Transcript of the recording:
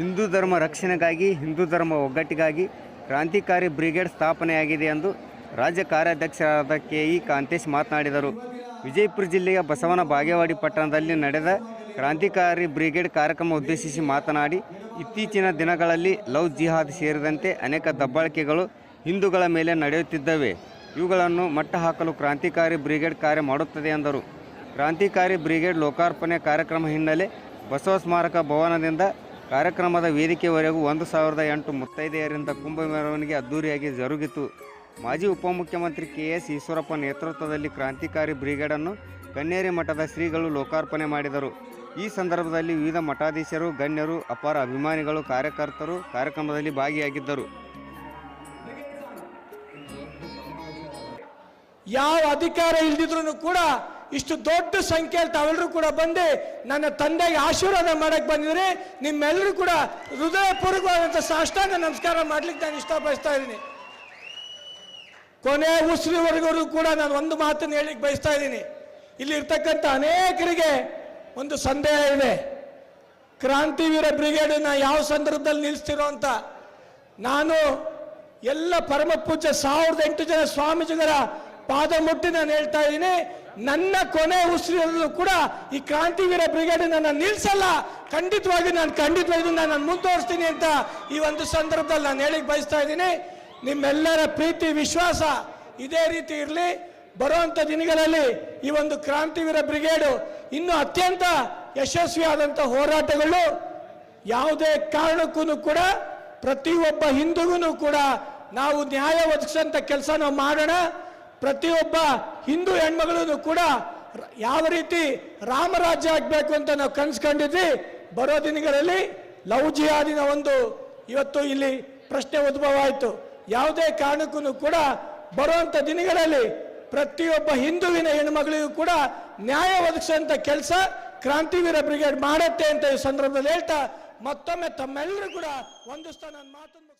ಹಿಂದೂ ಧರ್ಮ ರಕ್ಷಣೆಗಾಗಿ, ಹಿಂದೂ ಧರ್ಮ ಒಗ್ಗಟ್ಟಿಗಾಗಿ ಕ್ರಾಂತಿಕಾರಿ ಬ್ರಿಗೇಡ್ ಸ್ಥಾಪನೆಯಾಗಿದೆ ಎಂದು ರಾಜ್ಯ ಕಾರ್ಯಾಧ್ಯಕ್ಷರಾದ ಕೆ ಇ ಕಾಂತೇಶ್ ಮಾತನಾಡಿದರು. ವಿಜಯಪುರ ಜಿಲ್ಲೆಯ ಬಸವನ ಬಾಗೇವಾಡಿ ಪಟ್ಟಣದಲ್ಲಿ ನಡೆದ ಕ್ರಾಂತಿಕಾರಿ ಬ್ರಿಗೇಡ್ ಕಾರ್ಯಕ್ರಮ ಉದ್ದೇಶಿಸಿ ಮಾತನಾಡಿ, ಇತ್ತೀಚಿನ ದಿನಗಳಲ್ಲಿ ಲವ್ ಜಿಹಾದ್ ಸೇರಿದಂತೆ ಅನೇಕ ದಬ್ಬಾಳಿಕೆಗಳು ಹಿಂದೂಗಳ ಮೇಲೆ ನಡೆಯುತ್ತಿದ್ದವೆ. ಇವುಗಳನ್ನು ಮಟ್ಟ ಹಾಕಲು ಕ್ರಾಂತಿಕಾರಿ ಬ್ರಿಗೇಡ್ ಕಾರ್ಯ ಮಾಡುತ್ತದೆ ಎಂದರು. ಕ್ರಾಂತಿಕಾರಿ ಬ್ರಿಗೇಡ್ ಲೋಕಾರ್ಪಣೆ ಕಾರ್ಯಕ್ರಮ ಹಿನ್ನೆಲೆ ಬಸವ ಸ್ಮಾರಕ ಭವನದಿಂದ ಕಾರ್ಯಕ್ರಮದ ವೇದಿಕೆವರೆಗೂ ಒಂದು ಸಾವಿರದ ಎಂಟು ಮುತ್ತೈದೆಯರಿಂದ ಕುಂಭ ಮೆರವಣಿಗೆ ಅದ್ದೂರಿಯಾಗಿ ಜರುಗಿತು. ಮಾಜಿ ಉಪಮುಖ್ಯಮಂತ್ರಿ ಕೆ ಎಸ್ ಈಶ್ವರಪ್ಪ ನೇತೃತ್ವದಲ್ಲಿ ಕ್ರಾಂತಿಕಾರಿ ಬ್ರಿಗೇಡನ್ನು ಕನ್ನೇರಿ ಮಠದ ಶ್ರೀಗಳು ಲೋಕಾರ್ಪಣೆ ಮಾಡಿದರು. ಈ ಸಂದರ್ಭದಲ್ಲಿ ವಿವಿಧ ಮಠಾಧೀಶರು, ಗಣ್ಯರು, ಅಪಾರ ಅಭಿಮಾನಿಗಳು, ಕಾರ್ಯಕರ್ತರು ಕಾರ್ಯಕ್ರಮದಲ್ಲಿ ಭಾಗಿಯಾಗಿದ್ದರು. ಯಾವ ಅಧಿಕಾರ ಇಲ್ಲದಿದ್ರು ಕೂಡ ಇಷ್ಟು ದೊಡ್ಡ ಸಂಖ್ಯೆಯಲ್ಲಿ ತಾವೆಲ್ಲರೂ ಕೂಡ ಬಂದು ನನ್ನ ತಂದೆಗೆ ಆಶೀರ್ವಾದ ಮಾಡಕ್ಕೆ ಬಂದಿದ್ರೆ. ನಿಮ್ಮೆಲ್ಲರೂ ಕೂಡ ಹೃದಯಪೂರ್ವಕವಾದಂಥ ಸಾಷ್ಟಾಂಗ ನಮಸ್ಕಾರ ಮಾಡ್ಲಿಕ್ಕೆ ನಾನು ಇಷ್ಟಪಡಿಸ್ತಾ ಇದ್ದೀನಿ. ಕೊನೆ ಉಸಿರಿವರೆಗೂ ಕೂಡ ನಾನು ಒಂದು ಮಾತನ್ನು ಹೇಳಿಕ್ಕೆ ಬಯಸ್ತಾ ಇದ್ದೀನಿ. ಇಲ್ಲಿ ಇರ್ತಕ್ಕಂಥ ಅನೇಕರಿಗೆ ಒಂದು ಸಂದೇಹ ಇದೆ. ಕ್ರಾಂತಿವೀರ ಬ್ರಿಗೇಡನ್ನ ಯಾವ ಸಂದರ್ಭದಲ್ಲಿ ನಿಲ್ಲಿಸ್ತಿರೋ ಅಂತ. ನಾನು ಎಲ್ಲ ಪರಮ ಪೂಜ್ಯ ಸಾವಿರದ ಎಂಟು ಜನ ಸ್ವಾಮೀಜಿಗಳ ಪಾದ ಮುಟ್ಟಿ ನಾನು ಹೇಳ್ತಾ ಇದ್ದೀನಿ, ನನ್ನ ಕೊನೆ ಉಸಿರಲ್ಲೂ ಕೂಡ ಈ ಕ್ರಾಂತಿವೀರ ಬ್ರಿಗೇಡ್ ನಾನು ನಿಲ್ಸಲ್ಲ. ಖಂಡಿತವಾಗಿ ನಾನು ಖಂಡಿತವಾಗಿ ನಾನು ಮುಂದುವರಿಸ್ತೀನಿ ಅಂತ ಈ ಒಂದು ಸಂದರ್ಭದಲ್ಲಿ ನಾನು ಹೇಳಿಕ್ ಬಯಸ್ತಾ ಇದ್ದೀನಿ. ನಿಮ್ಮೆಲ್ಲರ ಪ್ರೀತಿ, ವಿಶ್ವಾಸ ಇದೇ ರೀತಿ ಇರಲಿ. ಬರುವಂಥ ದಿನಗಳಲ್ಲಿ ಈ ಒಂದು ಕ್ರಾಂತಿವೀರ ಬ್ರಿಗೇಡು ಇನ್ನೂ ಅತ್ಯಂತ ಯಶಸ್ವಿಯಾದಂಥ ಹೋರಾಟಗಳು ಯಾವುದೇ ಕಾರಣಕ್ಕೂ ಕೂಡ, ಪ್ರತಿಯೊಬ್ಬ ಹಿಂದೂಗೂ ಕೂಡ ನಾವು ನ್ಯಾಯ ಒದಗಿಸಂತ ಕೆಲಸ ನಾವು ಮಾಡೋಣ. ಪ್ರತಿಯೊಬ್ಬ ಹಿಂದೂ ಹೆಣ್ಮಗಳನ್ನು ಕೂಡ ಯಾವ ರೀತಿ ರಾಮರಾಜ್ಯ ಆಗಬೇಕು ಅಂತ ನಾವು ಕನ್ಸ್ಕೊಂಡಿದ್ವಿ, ಬರೋ ದಿನಗಳಲ್ಲಿ ಲವ್ ಜಿಹಾದಿನ ಒಂದು ಇವತ್ತು ಇಲ್ಲಿ ಪ್ರಶ್ನೆ ಉದ್ಭವ ಆಯಿತು ಯಾವುದೇ ಕಾರಣಕ್ಕೂ ಕೂಡ ಬರುವಂಥ ದಿನಗಳಲ್ಲಿ ಪ್ರತಿಯೊಬ್ಬ ಹಿಂದುವಿನ ಹೆಣ್ಮಗಳಿಗೂ ಕೂಡ ನ್ಯಾಯ ಒದಗಿಸುವಂಥ ಕೆಲಸ ಕ್ರಾಂತಿವೀರ ಬ್ರಿಗೇಡ್ ಮಾಡುತ್ತೆ ಅಂತ ಈ ಸಂದರ್ಭದಲ್ಲಿ ಹೇಳ್ತಾ ಮತ್ತೊಮ್ಮೆ ತಮ್ಮೆಲ್ಲರೂ ಕೂಡ ಒಂದಿಸ್ತಾ ನನ್ನ ಮಾತನ್ನು.